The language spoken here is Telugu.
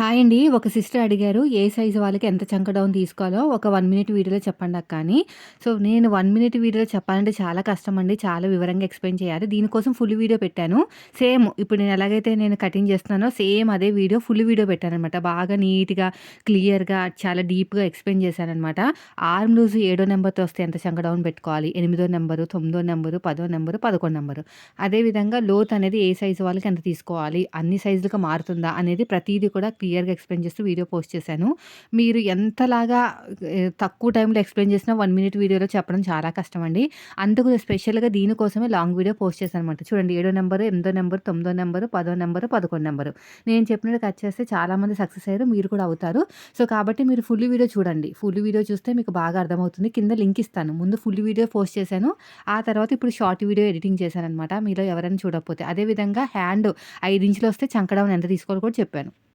హాయ్ అండి. ఒక సిస్టర్ అడిగారు, ఏ సైజు వాళ్ళకి ఎంత చంక డౌన్ తీసుకోవాలో ఒక వన్ మినిట్ వీడియోలో చెప్పండక్కా అని. సో, నేను వన్ మినిట్ వీడియోలో చెప్పాలంటే చాలా కష్టమండి. చాలా వివరంగా ఎక్స్‌ప్లెయిన్ చేయాలి. దీనికోసం ఫుల్ వీడియో పెట్టాను. సేమ్ ఇప్పుడు నేను ఎలాగైతే నేను కటింగ్ చేస్తున్నానో సేమ్ అదే వీడియో ఫుల్ వీడియో పెట్టాననమాట. బాగా నీట్‌గా, క్లియర్‌గా, చాలా డీప్‌గా ఎక్స్‌ప్లెయిన్ చేశాననమాట. ఆర్మ్ లూజ్ ఏడో నెంబర్‌తో వస్తే ఎంత చంక డౌన్ పెట్టుకోవాలి, ఎనిమిదో నెంబరు, తొమ్మిదో నెంబరు, పదో నెంబరు, 11 నెంబరు. అదేవిధంగా లోత్ అనేది ఏ సైజు వాళ్ళకి ఎంత తీసుకోవాలి, అన్ని సైజులుగా మారుతుందా అనేది ప్రతిదీ కూడా క్లియర్‌గా ఎక్స్‌ప్లెయిన్ చేస్తూ వీడియో పోస్ట్ చేశాను. మీరు ఎంతలాగా తక్కువ టైంలో ఎక్స్‌ప్లెయిన్ చేసినా వన్ మినిట్ వీడియోలో చెప్పడం చాలా కష్టం అండి అందుకు స్పెషల్‌గా దీనికోసమే లాంగ్ వీడియో పోస్ట్ చేశాననమాట. చూడండి ఏడో నెంబరు, ఎనిమిదో నెంబరు, తొమ్మిదో నెంబరు, పదో నెంబరు, 11 నెంబరు. నేను చెప్పినట్టు కట్ చేస్తే చాలామంది సక్సెస్ అయ్యారు. మీరు కూడా అవుతారు. సో, కాబట్టి మీరు ఫుల్ వీడియో చూడండి. ఫుల్ వీడియో చూస్తే మీకు బాగా అర్థమవుతుంది. కింద లింక్ ఇస్తాను. ముందు ఫుల్ వీడియో పోస్ట్ చేశాను. ఆ తర్వాత ఇప్పుడు షార్ట్ వీడియో ఎడిటింగ్ చేశాననమాట. మీలో ఎవరైనా చూడకపోతే. అదేవిధంగా హ్యాండ్ ఐదు ఇంచులు వస్తే చంకడం ఎంత తీసుకోవాలో కూడా చెప్పాను.